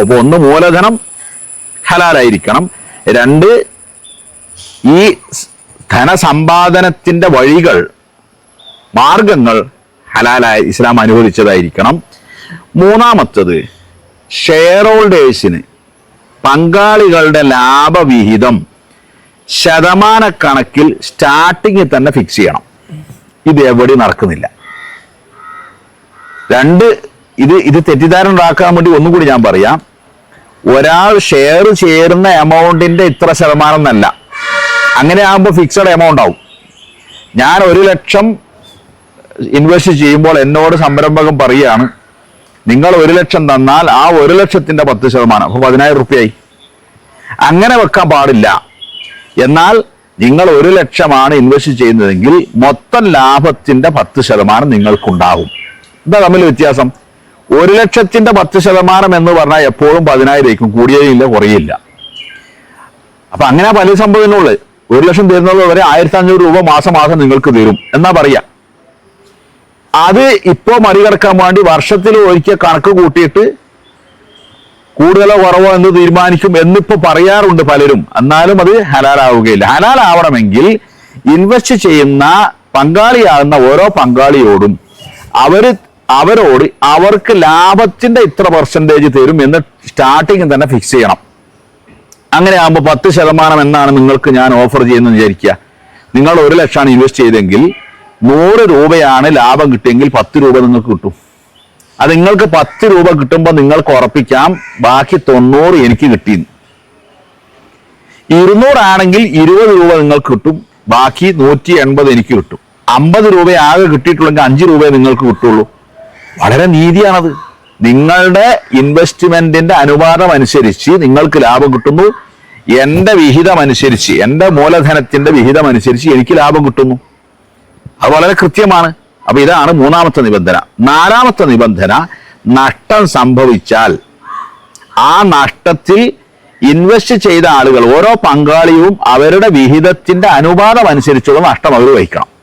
അപ്പോൾ ഒന്ന് മൂലധനം ഹലാലായിരിക്കണം. രണ്ട് ഈ ധനസമ്പാദനത്തിന്റെ വഴികൾ മാർഗങ്ങൾ ഹലാലായി ഇസ്ലാം അനുവദിച്ചതായിരിക്കണം. മൂന്നാമത്തത് ഷെയർ ഹോൾഡേഴ്സിന് പങ്കാളികളുടെ ലാഭവിഹിതം ശതമാനക്കണക്കിൽ സ്റ്റാർട്ടിങ്ങിൽ തന്നെ ഫിക്സ് ചെയ്യണം. ഇത് എവിടെ നടക്കുന്നില്ല. രണ്ട് ഇത് ഇത് തെറ്റിദ്ധാരണ ഉണ്ടാക്കാൻ വേണ്ടി ഒന്നുകൂടി ഞാൻ പറയാം. ഒരാൾ ഷെയർ ചേരുന്ന എമൗണ്ടിന്റെ ഇത്ര ശതമാനം എന്നല്ല. അങ്ങനെ ആകുമ്പോൾ ഫിക്സഡ് എമൗണ്ട് ആവും. ഞാൻ ഒരു ലക്ഷം ഇൻവെസ്റ്റ് ചെയ്യുമ്പോൾ എന്നോട് സംരംഭകം പറയുകയാണ് നിങ്ങൾ ഒരു ലക്ഷം തന്നാൽ ആ ഒരു ലക്ഷത്തിന്റെ പത്ത് ശതമാനം അപ്പൊ പതിനായിരം റുപ്യായി. അങ്ങനെ വെക്കാൻ പാടില്ല. എന്നാൽ നിങ്ങൾ ഒരു ലക്ഷമാണ് ഇൻവെസ്റ്റ് ചെയ്യുന്നതെങ്കിൽ മൊത്തം ലാഭത്തിന്റെ പത്ത് ശതമാനം നിങ്ങൾക്കുണ്ടാകും. എന്താ തമ്മിൽ വ്യത്യാസം? ഒരു ലക്ഷത്തിന്റെ പത്ത് ശതമാനം എന്ന് പറഞ്ഞാൽ എപ്പോഴും പതിനായിരമായിരിക്കും. കൂടിയേയില്ല കുറയില്ല അപ്പൊ അങ്ങനെ പല സംഭവങ്ങളുള്ളത് ഒരു ലക്ഷം തരുന്നത് വരെ ആയിരത്തി അഞ്ഞൂറ് രൂപ മാസം മാസം നിങ്ങൾക്ക് തരും. എന്നാ പറയാ? അത് ഇപ്പോ മറികടക്കാൻ വേണ്ടി വർഷത്തിൽ ഒരിക്കൽ കണക്ക് കൂട്ടിയിട്ട് കൂടുതലോ കുറവോ എന്ന് തീരുമാനിക്കും എന്നിപ്പോ പറയാറുണ്ട് പലരും. എന്നാലും അത് ഹലാലാവുകയില്ല. ഹലാലാവണമെങ്കിൽ ഇൻവെസ്റ്റ് ചെയ്യുന്ന പങ്കാളിയാകുന്ന ഓരോ പങ്കാളിയോടും അവർ അവരോട് അവർക്ക് ലാഭത്തിന്റെ ഇത്ര പെർസെന്റേജ് തരും എന്ന് സ്റ്റാർട്ടിങ് തന്നെ ഫിക്സ് ചെയ്യണം. അങ്ങനെ ആകുമ്പോൾ പത്ത് ശതമാനം എന്നാണ് നിങ്ങൾക്ക് ഞാൻ ഓഫർ ചെയ്യുന്നത് വിചാരിക്കുക. നിങ്ങൾ ഒരു ലക്ഷമാണ് ഇൻവെസ്റ്റ് ചെയ്തെങ്കിൽ നൂറ് രൂപയാണ് ലാഭം കിട്ടിയെങ്കിൽ പത്ത് രൂപ നിങ്ങൾക്ക് കിട്ടും. അത് നിങ്ങൾക്ക് പത്ത് രൂപ കിട്ടുമ്പോൾ നിങ്ങൾക്ക് ഉറപ്പിക്കാം. ബാക്കി തൊണ്ണൂറ് എനിക്ക് കിട്ടിയെന്ന്. ഇരുന്നൂറാണെങ്കിൽ ഇരുപത് രൂപ നിങ്ങൾക്ക് കിട്ടും. ബാക്കി നൂറ്റി എൺപത് എനിക്ക് കിട്ടും. അമ്പത് രൂപ ആകെ കിട്ടിയിട്ടുള്ളെങ്കിൽ അഞ്ച് രൂപയെ നിങ്ങൾക്ക് കിട്ടുള്ളൂ. വളരെ നീതിയാണത്. നിങ്ങളുടെ ഇൻവെസ്റ്റ്മെന്റിന്റെ അനുപാതം അനുസരിച്ച് നിങ്ങൾക്ക് ലാഭം കിട്ടുന്നു. എന്റെ വിഹിതം അനുസരിച്ച് എന്റെ മൂലധനത്തിന്റെ വിഹിതം അനുസരിച്ച് എനിക്ക് ലാഭം കിട്ടുന്നു. അത് വളരെ കൃത്യമാണ്. അപ്പൊ ഇതാണ് മൂന്നാമത്തെ നിബന്ധന. നാലാമത്തെ നിബന്ധന നഷ്ടം സംഭവിച്ചാൽ ആ നഷ്ടത്തിൽ ഇൻവെസ്റ്റ് ചെയ്ത ആളുകൾ ഓരോ പങ്കാളിയും അവരുടെ വിഹിതത്തിന്റെ അനുപാതം അനുസരിച്ചുള്ള നഷ്ടം അവർ വഹിക്കണം.